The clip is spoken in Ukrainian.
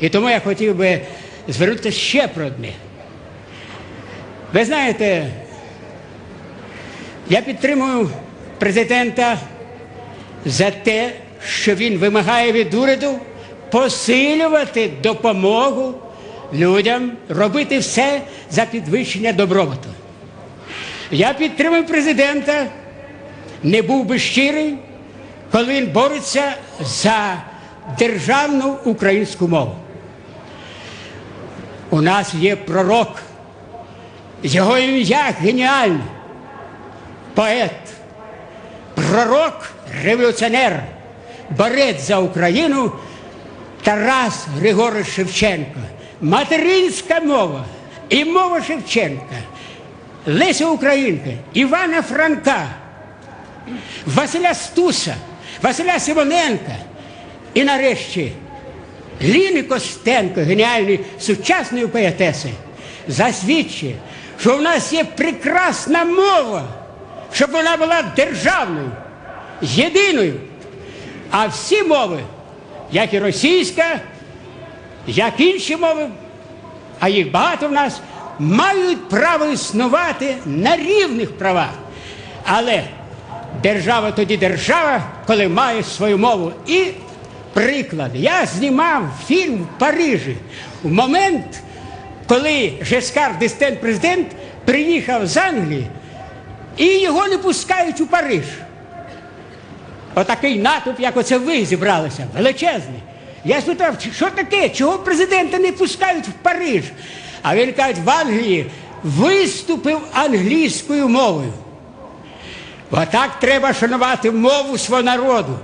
І тому я хотів би звернутися ще про одне. Ви знаєте, я підтримую президента за те, що він вимагає від уряду посилювати допомогу людям, робити все за підвищення добробуту. Я підтримую президента, не був би щирий, коли він бореться за державну українську мову. У нас є пророк, його ім'я геніальне, поет, пророк, революціонер, борець за Україну Тарас Григорович Шевченко. Материнська мова і мова Шевченка, Леся Українка, Івана Франка, Василя Стуса, Василя Симоненка і нарешті Ліни Костенко, геніальної сучасної поетеси, засвідчує, що в нас є прекрасна мова, щоб вона була державною, єдиною. А всі мови, як і російська, як інші мови, а їх багато в нас, мають право існувати на рівних правах. Але держава тоді держава, коли має свою мову. І приклад. Я знімав фільм в Парижі в момент, коли Жескар Дестен, президент, приїхав з Англії, і його не пускають у Париж. Отакий натовп, як оце ви зібралися, величезний. Я спитав, що таке, чого президента не пускають в Париж? А він каже, в Англії виступив англійською мовою. Отак треба шанувати мову свого народу.